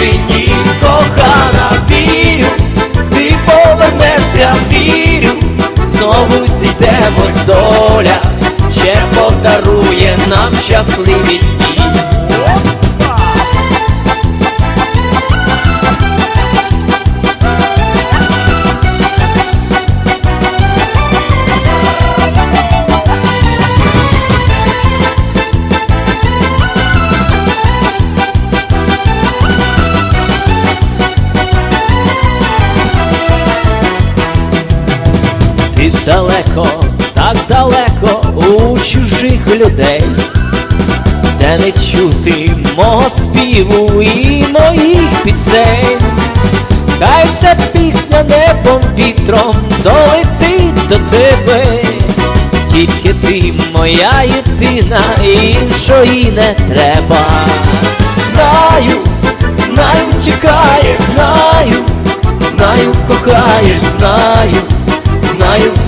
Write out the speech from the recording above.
на чужині, далеко, так далеко у чужих людей, де не чути мого співу і моїх пісень, хай ця пісня небом вітром долетить до тебе, тільки ти моя єдина, іншої не треба.